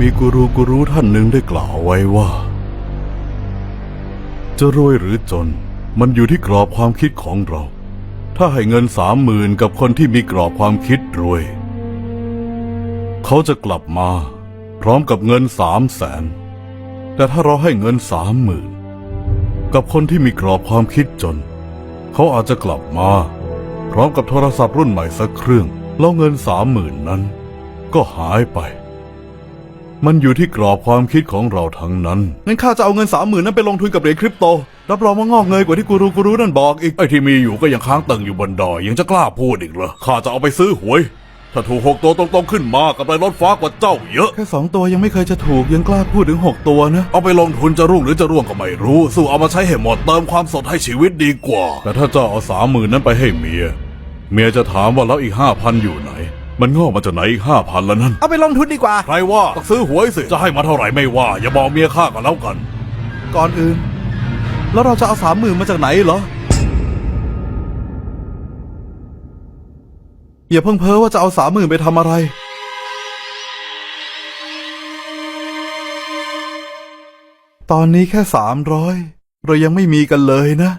มีกูรูกูรู้ท่านหนึ่งได้กล่าวไว้ว่า จะรวยหรือจน มันอยู่ที่กรอบความคิดของเรา ถ้าให้เงินสามหมื่นกับคนที่มีกรอบความคิดรวย เขาจะกลับมา พร้อมกับเงินสามแสน แต่ถ้าเราให้เงินสามหมื่นกับคนที่มีกรอบความคิดจน เขาอาจจะกลับมา พร้อมกับโทรศัพท์รุ่นใหม่สักเครื่อง แล้วเงินสามหมื่นนั้น ก็หายไป มันอยู่ที่กรอบความคิดของเราทั้งนั้น งั้นข้าจะเอาเงินสามหมื่นนั้นไปลงทุนกับเหรียญคริปโต รับรองว่างอกเงยกว่าที่กูรู้กูรู้นั่นบอกอีก ไอ้ที่มีอยู่ก็ยังค้างตึงอยู่บนดอย ยังจะกล้าพูดอีกเหรอ ข้าจะเอาไปซื้อหวย ถ้าถูกหกตัวตรงๆขึ้นมากับไรรถฟ้ากว่าเจ้าเยอะ แค่สองตัวยังไม่เคยจะถูกยังกล้าพูดถึงหกตัวนะ เอาไปลงทุนจะรุ่งหรือจะร่วงก็ไม่รู้ สู้เอามาใช้ให้หมดเติมความสดให้ชีวิตดีกว่า แต่ถ้าเจ้าเอาสามหมื่นนั้นไปให้เมีย เมียจะถามว่าแล้วอีกห้าพันอยู่ไหน มันงอกมาจากไหนอีกห้าพันแล้วนั่น เอาไปลงทุนดีกว่า ใครว่าต้องซื้อหวยสิ จะให้มาเท่าไหร่ไม่ว่า อย่าบอกเมียข้าก็แล้วกัน ก่อนอื่น แล้วเราจะเอาสามหมื่นมาจากไหนเหรอ อย่าเพิ่งเพ้อว่าจะเอาสามหมื่นไปทำอะไร ตอนนี้แค่สามร้อยเรายังไม่มีกันเลยนะ